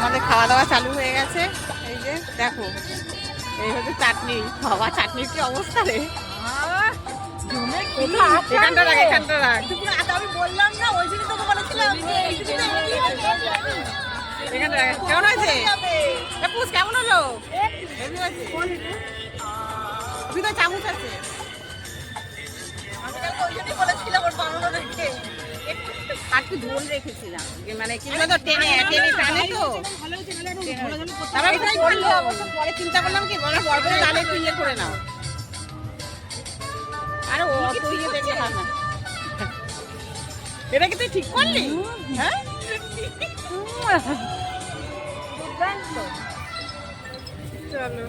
আমাদের খাওয়া দাওয়া চালু হয়ে গেছে। এই যে দেখো এই হচ্ছে চাটনি। বাবা চাটনির কি অবস্থা রে? এখানটা রাখ এখানটা রাখ। আমি বললাম না ওই জন্য তোকে বলেছিলাম যে এইটুকু তো এমনি যাবে। এখানটা রাখ। কেমন হয়েছে? এ, পুষ কেমন হলো? হয়েছে। দুটো চামচ আছে। আমি ওই জন্যই বলেছিলাম ওর বানানো যে মানে টেনে টেনে তো। আরে ইয়ে এটা কি তুই ঠিক করলি? হ্যাঁ? চলো।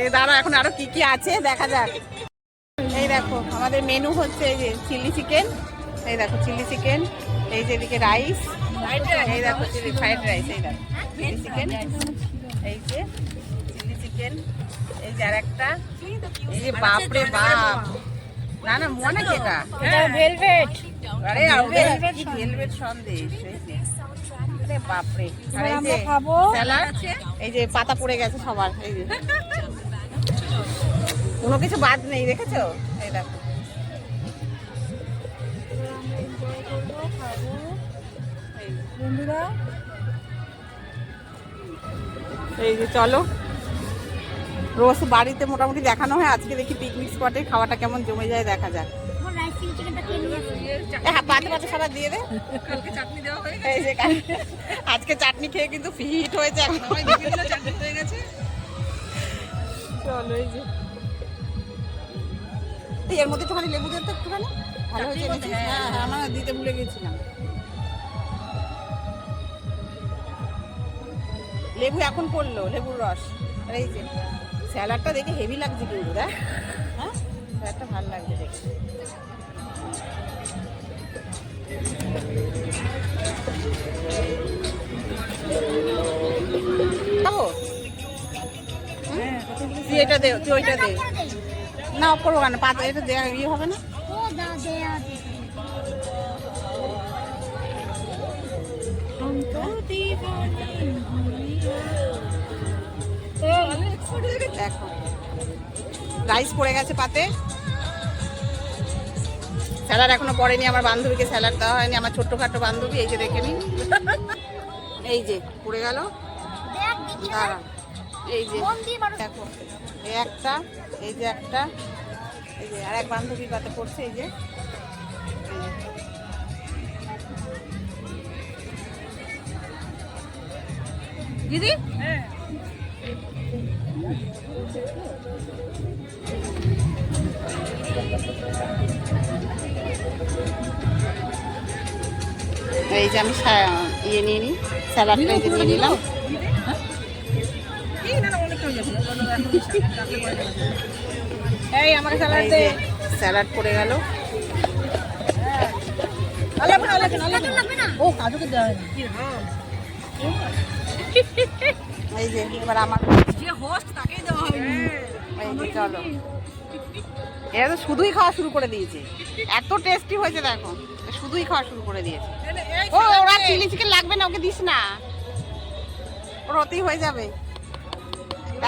এই দাঁড়া এখন আরও কি কি আছে, দেখা যাক। এই দেখো, আমাদের মেনু হচ্ছে যে চিলি চিকেন এই দেখো চিলি চিকেন এই যে এদিকে রাইস এই দেখো চিলি ফ্রাইড রাইস এই দেখো চিলি চিকেন এই যে চিলি চিকেন এই যে আর একটা এই যে বাপরে বাপ। না না মনে কেটা ভেলভেট আরে ভেলভেট ভেলভেট সন্দেশ আরে বাপরে। আর এই যে স্যালাড এই যে পাতা পড়ে গেছে সবার এই যে। কোনো কিছু বাদ নেই দেখেছ? এই দেখো। এই যে। বন্ধুরা এই যে চলো। রোজ বাড়িতে মোটামুটি দেখানো হয় আজকে দেখি পিকনিক স্পটে খাওয়াটা কেমন জমে যায় দেখা যাক। হ্যাঁ আজকে চাটনি খেয়ে কিন্তু ফিট হয়েছে হয়ে চলো এই যে। এই এর মধ্যে একটুখানি লেবু দিয়ে তো একটুখানি। ভালো হয়েছে হ্যাঁ হ্যাঁ আমরা দিতে ভুলে গেছিলাম। লেবু এখন পড়ল লেবুর রস। আর এই যে স্যালাডটা দেখে হেভি লাগছে কিন্তু দেখ। হ্যাঁ? স্যালাডটা ভালো লাগছে দেখে। খাব? তুই এটা দে তুই ওইটা দে। না করব কেন? পাতা এটা দেওয়া ইয়ে হবে না? দেখো রাইস পড়ে গেছে পাতে। স্যালাড এখনও পড়েনি আমার বান্ধবীকে স্যালাড দেওয়া হয়নি আমার ছোট্টখাটো বান্ধবী এই যে দেখে নি এই যে পড়ে গেল। এই যে দেখো এই একটা এই যে একটা এই যে আর এক বান্ধবীর পাতে পড়ছে এই যে। দিদি? এই যে আমি ইয়ে নিয়ে নিই স্যালাডটা নিয়ে নিলাম স্যালাড পড়ে গেল। ও কাজুকে দেওয়া হয়নি। এই যে এবার আমার যে হোস্ট তাকেই দেওয়া এই যে চলো। এরা তো শুধুই খাওয়া শুরু করে দিয়েছে। এত টেস্টি হয়েছে দেখো। শুধুই খাওয়া শুরু করে দিয়েছে। ও ওরা চিলি চিকেন লাগবে না ওকে দিস না। ওর ওতেই হয়ে যাবে।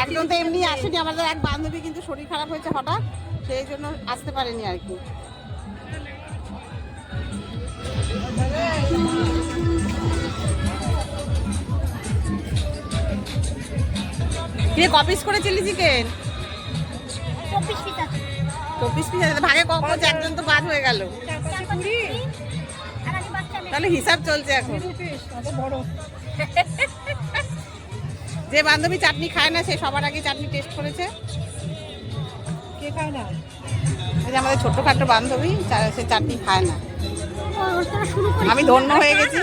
একজন তো এমনি আসেনি আমাদের এক বান্ধবী কিন্তু শরীর খারাপ হয়েছে হঠাৎ। সেই জন্য আসতে পারেনি আর কি। কিরে ক পিস করে চিলি চিকেন চব্বিশ পিস আছে চব্বিশ পিস আছে ভাগে ক পিস একজন তো বাদ হয়ে গেল। তাহলে হিসাব চলছে এখন যে বান্ধবী চাটনি খায় না সে সবার আগে চাটনি টেস্ট করেছে কে খায় না আমাদের ছোট্টখাটো বান্ধবী সে চাটনি খায় না। আমি ধন্য হয়ে গেছি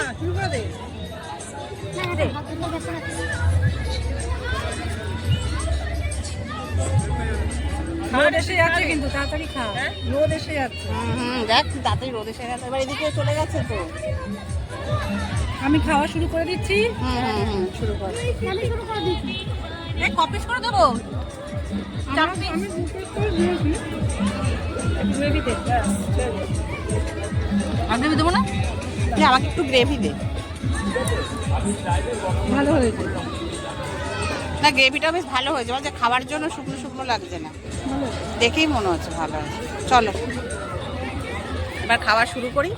রোদ এসে যাচ্ছে কিন্তু তাড়াতাড়ি খা। রোদ এসে যাচ্ছে। হুম, হুম, দেখ তাড়াতাড়ি রোদ এসে গেছে। এবার এদিকে চলে গেছে তো। আমি খাওয়া শুরু করে দিচ্ছি। হুম হুম হুম শুরু কর। আমি শুরু করে দিচ্ছি। এই কপিস করে দেবো? চাটনি? গ্রেভিতে আর দেবে দেবো না? আমাকে একটু গ্রেভি দে। ভালো হয়েছে। না, গ্রেভিটা বেশ ভালো হয়েছে। বলছে খাওয়ার জন্য শুকনো শুকনো লাগছে না। দেখেই মনে হচ্ছে ভালো হয়েছে। চলো। এবার খাওয়া শুরু করি।